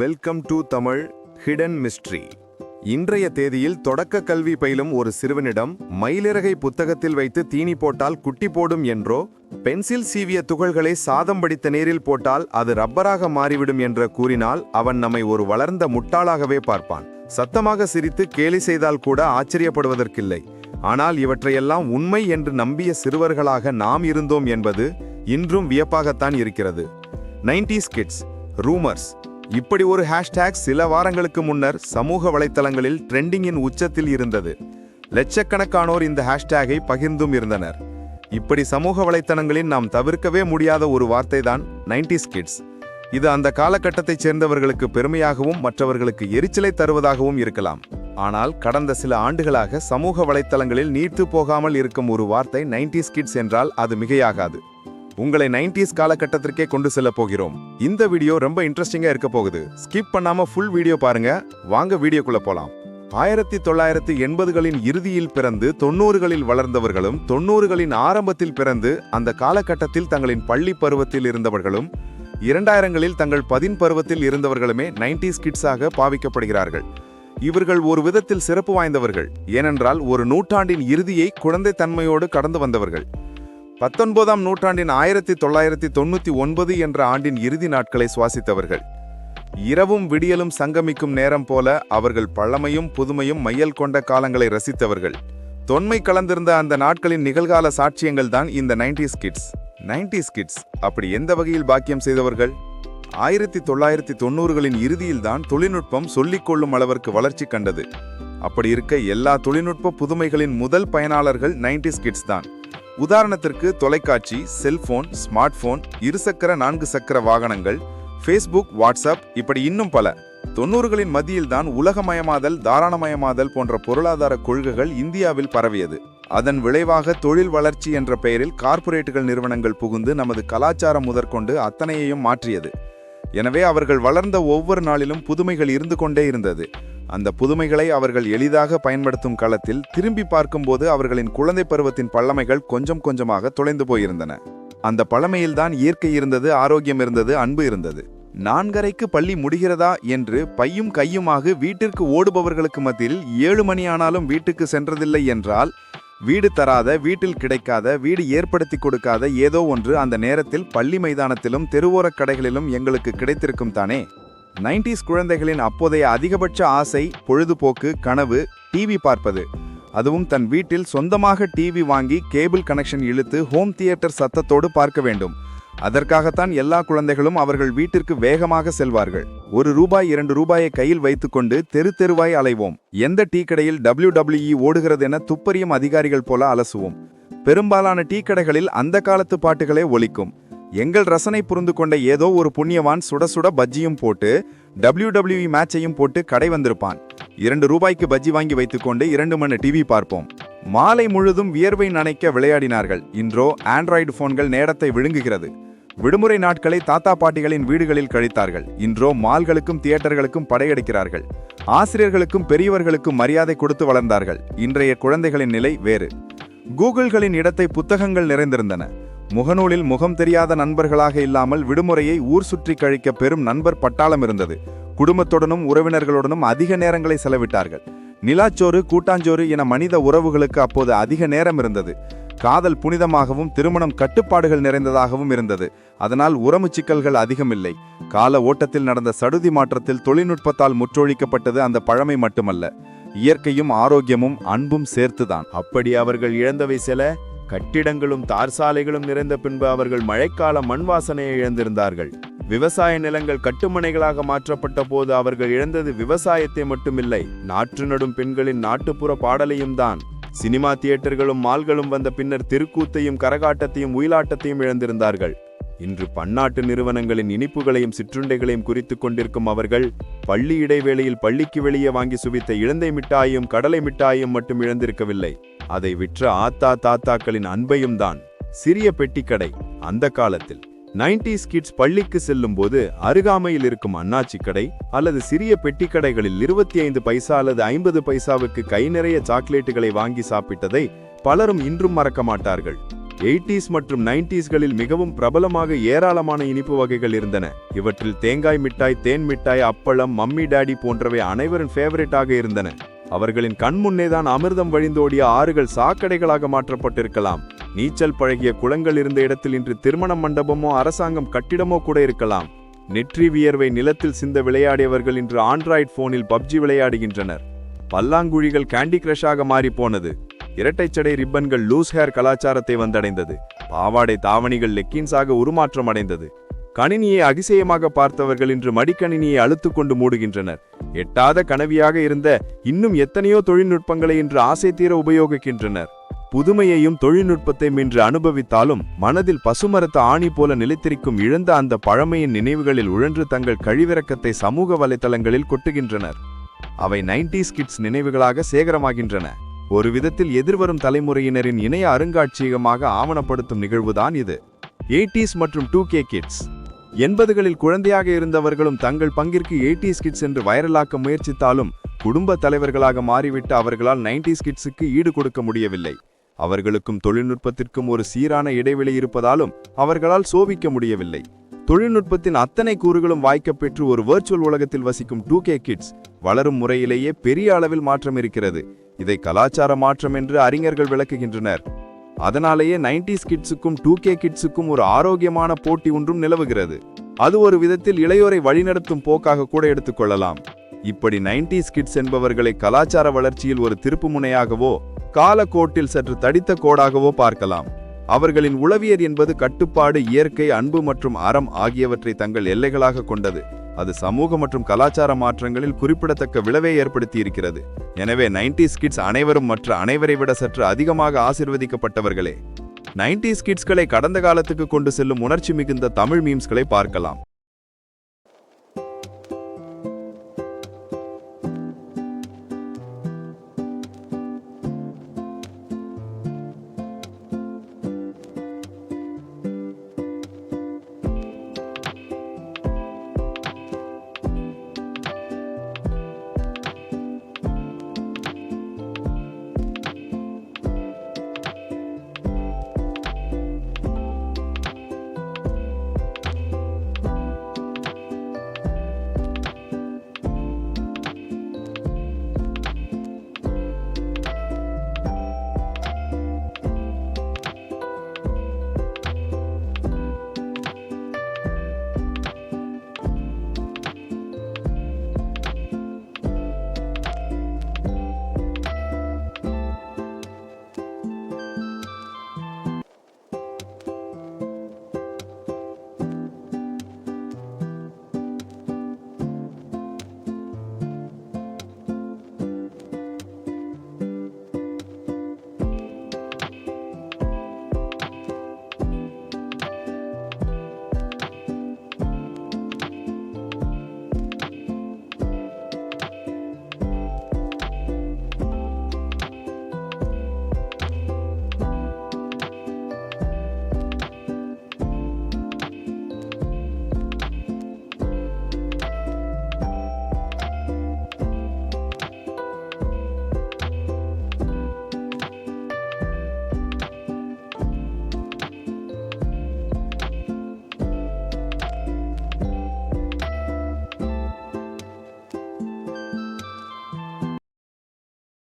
Welcome to Tamil hidden mystery இன்றைய தேதியில் தொடக்க கல்வி பயிலும் ஒரு சிறுவனிடம் மயிலிறகை புத்தகத்தில் வைத்து தீனி போட்டால் குட்டி போடும் என்றோ பென்சில் சீவிய துகள்களை சாதம் படித்த நீரில் போட்டால் அது ரப்பராக மாறிவிடும் என்ற கூறினால் அவன் நம்மை ஒரு வளர்ந்த முட்டாளாகவே பார்ப்பான். சத்தமாக சிரித்து கேலி செய்தால் கூட ஆச்சரியப்படுவதற்கில்லை. ஆனால் இவற்றையெல்லாம் உண்மை என்று நம்பிய சிறுவர்களாக நாம் இருந்தோம் என்பது இன்றும் வியப்பாகத்தான் இருக்கிறது. 90s kids rumours. இப்படி ஒரு ஹேஷ்டேக் சில வாரங்களுக்கு முன்னர் சமூக வலைத்தளங்களில் ட்ரெண்டிங்கின் உச்சத்தில் இருந்தது. லட்சக்கணக்கானோர் இந்த ஹேஷ்டேகை பகிர்ந்தும் இருந்தனர். இப்படி சமூக வலைத்தளங்களில் நாம் தவிர்க்கவே முடியாத ஒரு வார்த்தை தான் நைன்டிஸ் கிட்ஸ். இது அந்த காலகட்டத்தைச் சேர்ந்தவர்களுக்கு பெருமையாகவும் மற்றவர்களுக்கு எரிச்சலை தருவதாகவும் இருக்கலாம். ஆனால் கடந்த சில ஆண்டுகளாக சமூக வலைத்தளங்களில் நீர்த்து போகாமல் இருக்கும் ஒரு வார்த்தை நைன்டிஸ் கிட்ஸ் என்றால் அது மிகையாகாது. உங்களை நைன்டிஸ் காலகட்டத்திற்கே கொண்டு செல்ல போகிறோம். இந்த வீடியோ ரொம்ப இன்ட்ரெஸ்டிங்காக இருக்க போகுது. ஸ்கிப் பண்ணாம ஃபுல் வீடியோ பாருங்க. வாங்க வீடியோக்குள்ள போலாம். ஆயிரத்தி தொள்ளாயிரத்தி எண்பதுகளின் இறுதியில் பிறந்து தொண்ணூறுகளில் வளர்ந்தவர்களும் தொண்ணூறுகளின் ஆரம்பத்தில் பிறந்து அந்த காலகட்டத்தில் தங்களின் பள்ளி பருவத்தில் இருந்தவர்களும் இரண்டாயிரங்களில் தங்கள் பதின் பருவத்தில் இருந்தவர்களுமே நைன்டிஸ் கிட்ஸாக பாவிக்கப்படுகிறார்கள். இவர்கள் ஒரு விதத்தில் சிறப்பு வாய்ந்தவர்கள். ஏனென்றால் ஒரு நூற்றாண்டின் இறுதியை குழந்தை தன்மையோடு கடந்து வந்தவர்கள். பத்தொன்பதாம் நூற்றாண்டின் ஆயிரத்தி தொள்ளாயிரத்தி தொண்ணூற்றி ஒன்பது என்ற ஆண்டின் இறுதி நாட்களை சுவாசித்தவர்கள். இரவும் விடியலும் சங்கமிக்கும் நேரம் போல அவர்கள் பழமையும் புதுமையும் மையல் கொண்ட காலங்களை ரசித்தவர்கள். தொன்மை கலந்திருந்த அந்த நாட்களின் நிகழ்கால சாட்சியங்கள் தான் இந்த நைன்டிஸ் கிட்ஸ். நைன்டிஸ் கிட்ஸ் அப்படி எந்த வகையில் பாக்கியம் செய்தவர்கள்? ஆயிரத்தி தொள்ளாயிரத்தி தொண்ணூறுகளின் இறுதியில்தான் தொழில்நுட்பம் சொல்லிக்கொள்ளும் அளவிற்கு வளர்ச்சி கண்டது. அப்படி இருக்க எல்லா தொழில்நுட்ப புதுமைகளின் முதல் பயனாளர்கள் நைன்டிஸ் கிட்ஸ் தான். உதாரணத்திற்கு தொலைக்காட்சி செல்போன் ஸ்மார்ட் போன் இருசக்கர நான்கு சக்கர வாகனங்கள் ஃபேஸ்புக் வாட்ஸ்அப் இப்படி இன்னும் பல. தொண்ணூறுகளின் மத்தியில்தான் உலகமயமாதல் தாராளமயமாதல் போன்ற பொருளாதார கொள்கைகள் இந்தியாவில் பரவியது. அதன் விளைவாக தொழில் வளர்ச்சி என்ற பெயரில் கார்ப்பரேட்டுகள் நிறுவனங்கள் புகுந்து நமது கலாச்சாரம் முதற்கொண்டு அத்தனையையும் மாற்றியது. எனவே அவர்கள் வளர்ந்த ஒவ்வொரு நாளிலும் புதுமைகள் இருந்து கொண்டே இருந்தது. அந்த புதுமைகளை அவர்கள் எளிதாக பயன்படுத்தும் களத்தில் திரும்பி பார்க்கும்போது அவர்களின் குழந்தை பருவத்தின் பழமைகள் கொஞ்சம் கொஞ்சமாக தொலைந்து போயிருந்தன. அந்த பழமையில்தான் இயற்கை இருந்தது ஆரோக்கியம் இருந்தது அன்பு இருந்தது. நான்கரைக்கு பள்ளி முடிகிறதா என்று பையும் கையுமாக வீட்டிற்கு ஓடுபவர்களுக்கு மத்தியில் ஏழு மணி ஆனாலும் வீட்டுக்கு சென்றதில்லை என்றால் வீடு தராத வீட்டில் கிடைக்காத வீடு ஏற்படுத்தி கொடுக்காத ஏதோ ஒன்று அந்த நேரத்தில் பள்ளி மைதானத்திலும் தெருவோரக் கடைகளிலும் எங்களுக்கு கிடைத்திருக்கும் தானே? நைன்டிஸ் குழந்தைகளின் அப்போதைய அதிகபட்ச ஆசை பொழுதுபோக்கு கனவு டிவி பார்ப்பது. அதுவும் தன் வீட்டில் சொந்தமாக டிவி வாங்கி கேபிள் கனெக்ஷன் இழுத்து ஹோம் தியேட்டர் சத்தத்தோடு பார்க்க வேண்டும். அதற்காகத்தான் எல்லா குழந்தைகளும் அவர்கள் வீட்டிற்கு வேகமாக செல்வார்கள். ஒரு ரூபாய் இரண்டு ரூபாயை கையில் வைத்துக்கொண்டு தெரு தெருவாய் அலைவோம். எந்த டீ கடையில் டபிள்யூ டபிள்யூஇ ஓடுகிறது என துப்பறியும் அதிகாரிகள் போல அலசுவோம். பெரும்பாலான டீ கடைகளில் அந்த காலத்து பாட்டுகளே ஒலிக்கும். எங்கள் ரசனை புரிந்து கொண்ட ஏதோ ஒரு புண்ணியவான் சுட சுட பஜ்ஜியும் போட்டு டபிள்யூ டபிள்யூஇ மேட்சையும் போட்டு கடை வந்திருப்பான். இரண்டு ரூபாய்க்கு பஜ்ஜி வாங்கி வைத்துக்கொண்டு இரண்டு மணி டிவி பார்ப்போம். மாலை முழுதும் வியர்வை நனைக்க விளையாடினார்கள். இன்றோ ஆண்ட்ராய்டு போன்கள் நேரத்தை விழுங்குகிறது. விடுமுறை நாட்களை தாத்தா பாட்டிகளின் வீடுகளில் கழித்தார்கள். இன்றோ மால்களுக்கும் தியேட்டர்களுக்கும் படையெடுக்கிறார்கள். ஆசிரியர்களுக்கும் பெரியவர்களுக்கும் மரியாதை கொடுத்து வளர்ந்தார்கள். இன்றைய குழந்தைகளின் நிலை வேறு. கூகுள்களின் இடத்தை புத்தகங்கள் நிறைந்திருந்தன. முகநூலில் முகம் தெரியாத நண்பர்களாக இல்லாமல் விடுமுறையை ஊர் சுற்றி கழிக்க பெரும் நண்பர் பட்டாளம் இருந்தது. குடும்பத்துடனும் உறவினர்களுடனும் அதிக நேரங்களை செலவிட்டார்கள். நிலாச்சோறு கூட்டாஞ்சோறு என மனித உறவுகளுக்கு அப்போது அதிக நேரம் இருந்தது. காதல் புனிதமாகவும் திருமணம் கட்டுப்பாடுகள் நிறைந்ததாகவும் இருந்தது. அதனால் உறவு சிக்கல்கள் அதிகமில்லை. கால ஓட்டத்தில் நடந்த சடுதி மாற்றத்தில் தொழில்நுட்பத்தால் முற்றொழிக்கப்பட்டது அந்த பழமை மட்டுமல்ல. இயற்கையும் ஆரோக்கியமும் அன்பும் சேர்த்துதான். அப்படி அவர்கள் இழந்தவை சில? கட்டிடங்களும் தார் சாலைகளும் நிறைந்த பின்பு அவர்கள் மழைக்கால மண் வாசனையை இழந்திருந்தார்கள். விவசாய நிலங்கள் கட்டுமனைகளாக மாற்றப்பட்ட போது அவர்கள் இழந்தது விவசாயத்தை மட்டுமில்லை நாற்று நடும் பெண்களின் நாட்டுப்புற பாடலையும் தான். சினிமா தியேட்டர்களும் மால்களும் வந்த பின்னர் திருக்கூத்தையும் கரகாட்டத்தையும் உயிலாட்டத்தையும் இழந்திருந்தார்கள். இன்று பன்னாட்டு நிறுவனங்களின் இனிப்புகளையும் சிற்றுண்டைகளையும் குறித்து கொண்டிருக்கும் அவர்கள் பள்ளி இடைவேளையில் பள்ளிக்கு வெளியே வாங்கி சுவித்த இழந்தை மிட்டாயும் கடலை மிட்டாயும் மட்டும் இழந்திருக்கவில்லை. அதை விற்ற ஆத்தா தாத்தாக்களின் அன்பையும் தான் சிறிய பெட்டிக்கடை அந்த காலத்தில். நைன்டிஸ் கிட்ஸ் பள்ளிக்கு செல்லும் போது அருகாமையில் இருக்கும் அண்ணாச்சி கடை அல்லது சிறிய பெட்டிக்கடைகளில் இருபத்தி ஐந்து பைசா அல்லது ஐம்பது பைசாவுக்கு கை நிறைய சாக்லேட்டுகளை வாங்கி சாப்பிட்டதை பலரும் இன்றும் மறக்க மாட்டார்கள். எயிட்டிஸ் மற்றும் நைன்டிஸ்களில் மிகவும் பிரபலமாக ஏராளமான இனிப்பு வகைகள் இருந்தன. இவற்றில் தேங்காய் மிட்டாய் தேன் மிட்டாய் அப்பளம் மம்மி டாடி போன்றவை அனைவரின் ஃபேவரட்டாக இருந்தன. அவர்களின் கண்முன்னேதான் அமிர்தம் வழிந்தோடிய ஆறுகள் சாக்கடைகளாக மாற்றப்பட்டிருக்கலாம். நீச்சல் பழகிய குளங்கள் இருந்த இடத்தில் இன்று திருமண மண்டபமோ அரசாங்கம் கட்டிடமோ கூட இருக்கலாம். நெற்றி வியர்வை நிலத்தில் சிந்த விளையாடியவர்கள் இன்று ஆண்ட்ராய்டு போனில் பப்ஜி விளையாடுகின்றனர். பல்லாங்குழிகள் கேண்டி கிரஷாக மாறி போனது. இரட்டைச்சடை ரிப்பன்கள் லூஸ் ஹேர் கலாச்சாரத்தை வந்தடைந்தது. பாவாடை தாவணிகள் லெக்கின்ஸாக உருமாற்றம் அடைந்தது. கணினியை அதிசயமாக பார்த்தவர்கள் இன்று மடிக்கணினியை அழுத்துக்கொண்டு மூடுகின்றனர். எட்டாத கனவியாக இருந்த இன்னும் எத்தனையோ தொழில்நுட்பங்களை இன்று ஆசை தீர உபயோகிக்கின்றனர். புதுமையையும் தொழில்நுட்பத்தையும் இன்று அனுபவித்தாலும் மனதில் பசுமரத்த ஆணி போல நிலைத்திருக்கும் இழந்த அந்த பழமையின் நினைவுகளில் உழன்று தங்கள் கழிவிறக்கத்தை சமூக வலைதளங்களில் கொட்டுகின்றனர். அவை 90s கிட்ஸ் நினைவுகளாக சேகரமாகின்றன. ஒரு விதத்தில் எதிர்வரும் தலைமுறையினரின் இணைய அருங்காட்சியகமாக ஆவணப்படுத்தும் நிகழ்வுதான் இது. 80s மற்றும் டூ கே கிட்ஸ். எண்பதுகளில் குழந்தையாக இருந்தவர்களும் தங்கள் பங்கிற்கு 80s கிட்ஸ் என்று வைரலாக்க முயற்சித்தாலும் குடும்ப தலைவர்களாக மாறிவிட்டு அவர்களால் 90s கிட்ஸுக்கு ஈடு கொடுக்க முடியவில்லை. அவர்களுக்கும் தொழில்நுட்பத்திற்கும் ஒரு சீரான இடைவெளி இருப்பதாலும் அவர்களால் சோபிக்க முடியவில்லை. தொழில்நுட்பத்தின் அத்தனை கூறுகளும் வாய்க்கப்பெற்று ஒரு வர்ச்சுவல் உலகத்தில் வசிக்கும் டூ கே கிட்ஸ் வளரும் முறையிலேயே பெரிய அளவில் மாற்றம் இருக்கிறது. இதை கலாச்சார மாற்றம் என்று அறிஞர்கள் விளக்குகின்றனர். அதனாலேயே 90s கிட்ஸுக்கும் டூ கே கிட்ஸுக்கும் ஒரு ஆரோக்கியமான போட்டி ஒன்றும் நிலவுகிறது. அது ஒரு விதத்தில் இளையோரை வழிநடத்தும் போக்காக கூட எடுத்துக்கொள்ளலாம் இப்படி 90s கிட்ஸ் என்பவர்களை கலாச்சார வளர்ச்சியில் ஒரு திருப்புமுனையாகவோ காலக்கோட்டில் சற்று தடித்த கோடாகவோ பார்க்கலாம். அவர்களின் உளவியர் என்பது கட்டுப்பாடு இயற்கை அன்பு மற்றும் அறம் ஆகியவற்றை தங்கள் எல்லைகளாக கொண்டது. அது சமூக மற்றும் கலாச்சார மாற்றங்களில் குறிப்பிடத்தக்க விளைவை ஏற்படுத்தி இருக்கிறது எனவே 90s கிட்ஸ் அனைவரும் மற்ற அனைவரை விட சற்று அதிகமாக ஆசிர்வதிக்கப்பட்டவர்களே. 90s கிட்ஸ்களை கடந்த காலத்துக்கு கொண்டு செல்லும் உணர்ச்சி மிகுந்த தமிழ் மீம்ஸ்களை பார்க்கலாம்.